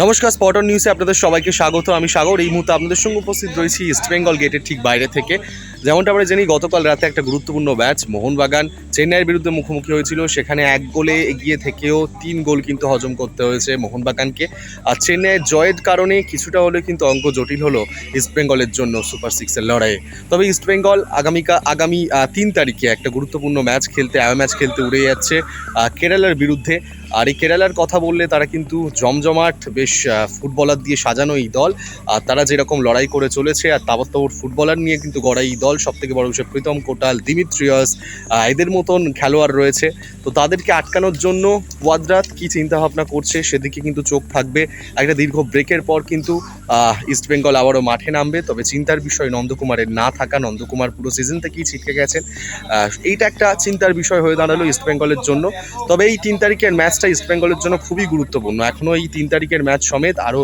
নমস্কার স্পটন নিউজে আপনাদের সবাইকে স্বাগত। আমি সাগর। এই মুহূর্তে আপনাদের সঙ্গে উপস্থিত রয়েছি ইস্ট বেঙ্গল গেটের ঠিক বাইরে থেকে। যেমনটা আমরা জানি, গতকাল রাতে একটা গুরুত্বপূর্ণ ম্যাচ, মোহনবাগান চেন্নাইয়ের বিরুদ্ধে মুখোমুখি হয়েছিল। সেখানে এক গোলে এগিয়ে থেকেও তিন গোল কিন্তু হজম করতে হয়েছে মোহনবাগানকে। আর চেন্নাইয়ের জয়ের কারণে কিছুটা হলেও কিন্তু অঙ্ক জটিল হলো ইস্ট বেঙ্গলের জন্য সুপার সিক্সের লড়াইয়ে। তবে ইস্ট বেঙ্গল আগামীকা আগামী তিন তারিখে একটা গুরুত্বপূর্ণ ম্যাচ খেলতে আয় ম্যাচ খেলতে উড়ে যাচ্ছে কেরালার বিরুদ্ধে। আর এই কেরালার কথা বললে তারা কিন্তু জমজমাট বেশ ফুটবলার দিয়ে সাজানো এই দল। আর তারা যেরকম লড়াই করে চলেছে আর তাবৎ ফুটবলার নিয়ে কিন্তু গড়া এই দল সব থেকে বড় বিষয় প্রীতম কোটাল দিমিত্রিয়াস এদের মতন খেলোয়াড় রয়েছে। তো তাদেরকে আটকানোর জন্য ওয়াদ্রাত কি চিন্তা ভাবনা করছে সেদিকে কিন্তু চোখ থাকবে। একটা দীর্ঘ ব্রেকের পর কিন্তু আহ, ইস্ট বেঙ্গল আবারও মাঠে নামবে। তবে চিন্তার বিষয় নন্দকুমারের না থাকা নন্দকুমার পুরো সিজন থেকেই ছিটকে গেছেন। এইটা একটা চিন্তার বিষয় হয়ে দাঁড়াল ইস্ট বেঙ্গলের জন্য। তবে এই তিন তারিখের ম্যাচটা ইস্ট বেঙ্গলের জন্য খুবই গুরুত্বপূর্ণ। এখনও এই তিন তারিখের ম্যাচ সমেত আরও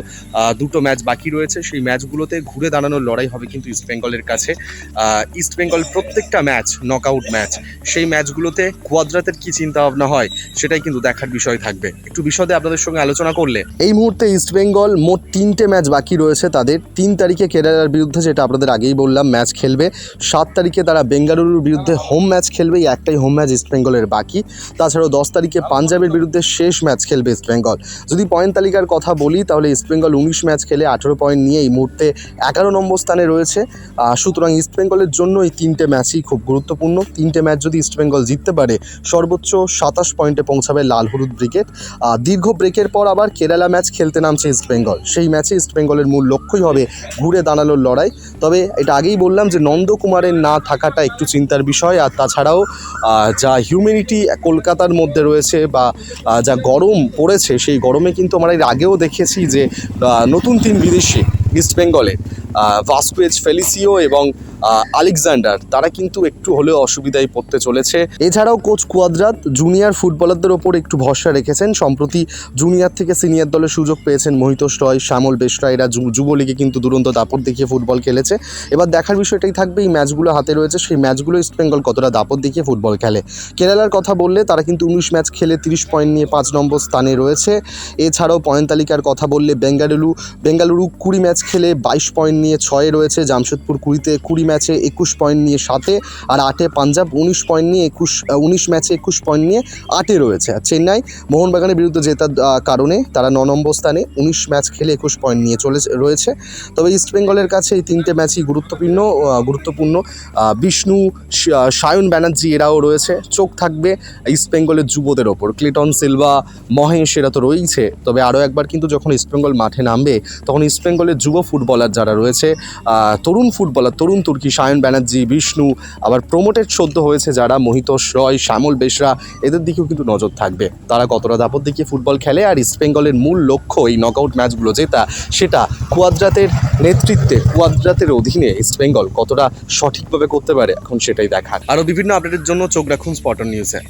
দুটো ম্যাচ বাকি রয়েছে। সেই ম্যাচগুলোতে ঘুরে দাঁড়ানোর লড়াই হবে কিন্তু ইস্ট বেঙ্গলের কাছে। আহ, ইস্ট বেঙ্গল প্রত্যেকটা ম্যাচ নকআউট ম্যাচ সেই ম্যাচগুলোতে কোয়াদ্রাতের কি চিন্তা ভাবনা হয় সেটাই কিন্তু দেখার বিষয় থাকবে। একটু বিশদে আপনাদের সঙ্গে আলোচনা করলে। এই মুহূর্তে ইস্ট বেঙ্গল মোট তিনটে ম্যাচ বাকি রয়েছে তাদের। তিন তারিখে কেরালার বিরুদ্ধে যেটা আপনাদের আগেই বললাম ম্যাচ খেলবে। সাত তারিখে তারা বেঙ্গালুরুর বিরুদ্ধে হোম ম্যাচ খেলবে। একটাই হোম ম্যাচ ইস্ট বেঙ্গলের বাকি। তাছাড়াও দশ তারিখে পাঞ্জাবের বিরুদ্ধে শেষ ম্যাচ খেলবে ইস্ট বেঙ্গল যদি পয়েন্ট তালিকার কথা বলি তাহলে ইস্ট বেঙ্গল উনিশ ম্যাচ খেলে আঠেরো পয়েন্ট নিয়ে এই মুহূর্তে এগারো নম্বর স্থানে রয়েছে। সুতরাং ইস্ট বেঙ্গলের জন্য এই তিনটে ম্যাচই খুব গুরুত্বপূর্ণ। তিনটে ম্যাচ যদি ইস্ট বেঙ্গল জিততে পারে সর্বোচ্চ সাতাশ পয়েন্টে পৌঁছাবে লাল হলুদ আহ, দীর্ঘ ব্রেকের পর আবার কেরালা ম্যাচ খেলতে নামছে ইস্ট বেঙ্গল সেই ম্যাচে ইস্ট বেঙ্গলের মূল লক্ষ্যই হবে ঘুরে দাঁড়ানোর লড়াই। তবে এটা আগেই বললাম যে নন্দকুমারের না থাকাটা একটু চিন্তার বিষয়। আর তাছাড়াও যা হিউম্যানিটি কলকাতার মধ্যে রয়েছে বা যা গরম পড়েছে, সেই গরমে কিন্তু আমরা এর আগেও দেখেছি যে নতুন তিন বিদেশি, ইস্ট বেঙ্গলে ভাস্কুয়েজ ফেলিসিও এবং আলেকজান্ডার, তারা কিন্তু একটু হলেও অসুবিধায় পড়তে চলেছে। এছাড়াও কোচ কুয়াদ্রাত জুনিয়র ফুটবলারদের ওপর একটু ভরসা রেখেছেন। সম্প্রতি জুনিয়র থেকে সিনিয়র দলের সুযোগ পেয়েছেন মোহিতোষ রয়, শ্যামল বেশরা এরা যুবলীগে কিন্তু দুরন্ত দাপট দেখিয়ে ফুটবল খেলেছে। এবার দেখার বিষয়টাই থাকবে, এই ম্যাচগুলো হাতে রয়েছে, সেই ম্যাচগুলো ইস্ট বেঙ্গল কতটা দাপট দেখিয়ে ফুটবল খেলে। কেরালার কথা বললে, তারা কিন্তু উনিশ ম্যাচ খেলে তিরিশ পয়েন্ট নিয়ে পাঁচ নম্বর স্থানে রয়েছে। এছাড়াও পয়েন্ট তালিকার কথা বললে, বেঙ্গালুরু বেঙ্গালুরু কুড়ি ম্যাচ খেলে বাইশ পয়েন্ট নিয়ে ছয়ে রয়েছে, জামশেদপুর কুড়িতে কুড়ি ম্যাচে একুশ পয়েন্ট নিয়ে সাতে আর আটে পাঞ্জাব উনিশ পয়েন্ট নিয়ে একুশ উনিশ ম্যাচে একুশ পয়েন্ট নিয়ে আটে রয়েছে। আর চেন্নাই মোহনবাগানের বিরুদ্ধে জেতার কারণে তারা ন নম্বর স্থানে উনিশ ম্যাচ খেলে একুশ পয়েন্ট নিয়ে চলে, রয়েছে। তবে ইস্ট বেঙ্গলের কাছে এই তিনটে ম্যাচই গুরুত্বপূর্ণ গুরুত্বপূর্ণ। বিষ্ণু সায়ন ব্যানার্জি এরাও রয়েছে। চোখ থাকবে ইস্ট বেঙ্গলের যুবদের ওপর। ক্লিটন সিলভা, মহেশ এরা তো রয়েছে তবে আরও একবার কিন্তু যখন ইস্ট বেঙ্গল মাঠে নামবে, তখন ইস্ট বেঙ্গলের যুব ফুটবলার যারা রয়েছে তরুণ ফুটবলার, তরুণ তুর্কি সায়ন ব্যানার্জি, বিষ্ণু, আবার প্রমোটেড সদ্য হয়েছে যারা মোহিতোষ রয়, শ্যামল বেশরা এদের দিকেও কিন্তু নজর থাকবে। তারা কতটা দাপট দেখিয়ে ফুটবল খেলে আর ইস্ট বেঙ্গলের মূল লক্ষ্য এই নকআউট ম্যাচগুলো জেতা, সেটা কুয়াদ্রাতের নেতৃত্বে, কুয়াদ্রাতের অধীনে ইস্ট বেঙ্গল কতটা সঠিকভাবে করতে পারে, এখন সেটাই দেখার। আরও বিভিন্ন আপডেটের জন্য চোখ রাখুন স্পটন নিউজে